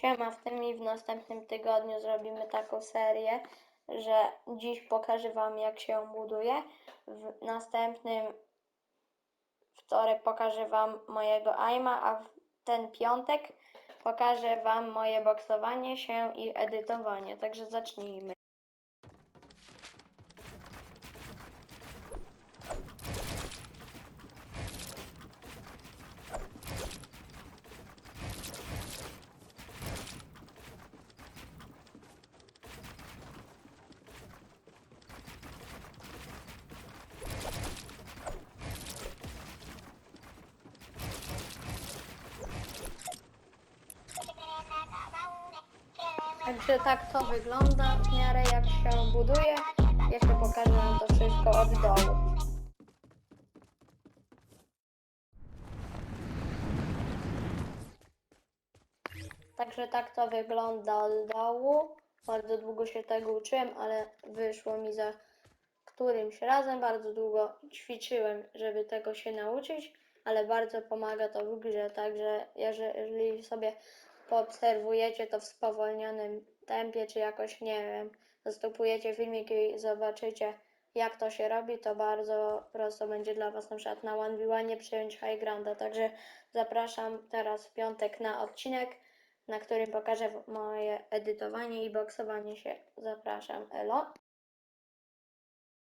Siema, w tym i w następnym tygodniu zrobimy taką serię, że dziś pokażę Wam jak się buduje. W następnym wtorek pokażę Wam mojego aima, a w ten piątek pokażę Wam moje boksowanie się i edytowanie. Także zacznijmy. Także tak to wygląda w miarę jak się buduje. Jeszcze pokażę Wam to wszystko od dołu. Także tak to wygląda od dołu. Bardzo długo się tego uczyłem, ale wyszło mi za którymś razem. Bardzo długo ćwiczyłem, żeby tego się nauczyć, ale bardzo pomaga to w grze. Także jeżeli sobie poobserwujecie to w spowolnionym tempie, czy jakoś nie wiem, zastopujecie filmik i zobaczycie, jak to się robi, to bardzo prosto będzie dla Was na przykład na 1v1 przyjąć high grounda. Także zapraszam teraz w piątek na odcinek, na którym pokażę moje edytowanie i boksowanie się. Zapraszam, elo.